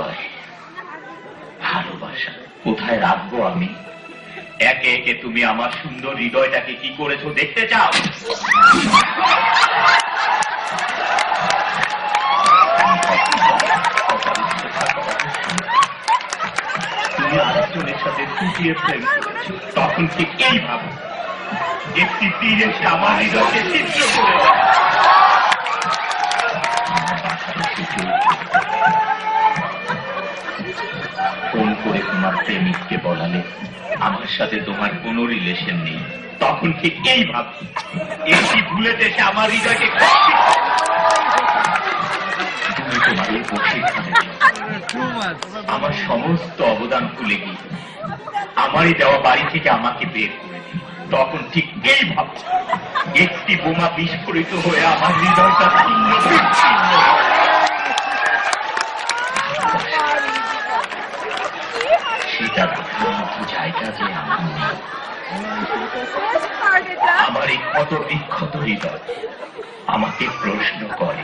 হৃদয় ভালোবাসা, কোথায় রাখব আমি? একে একে তুমি আমার সুন্দর হৃদয়টাকে কি করেছ দেখতে চাও? তুমি আরেকজনের সাথে ফুটিয়ে প্রেম তখন ঠিক এইভাবে একটি তীর এসে আমার হৃদয়কে ছিদ্র করে দেয়। ফোন করে তোমার প্রেমিককে বলালে আমার সাথে তোমার কোনো রিলেশন নেই। তখন ঠিক এই ভাব একটি ভুলে দেশে আমার হৃদয়কে আমার সমস্ত অবদান ভুলে গিয়ে আমারই দেওয়া বাড়ি থেকে আমাকে বের করে তখন ঠিক এই ভাব একটি বোমা বিস্ফোরিত হয়ে আমার হৃদয়টা ছিন্ন যে আমার এই কত বিক্ষত হৃদয় আমাকে প্রশ্ন করে।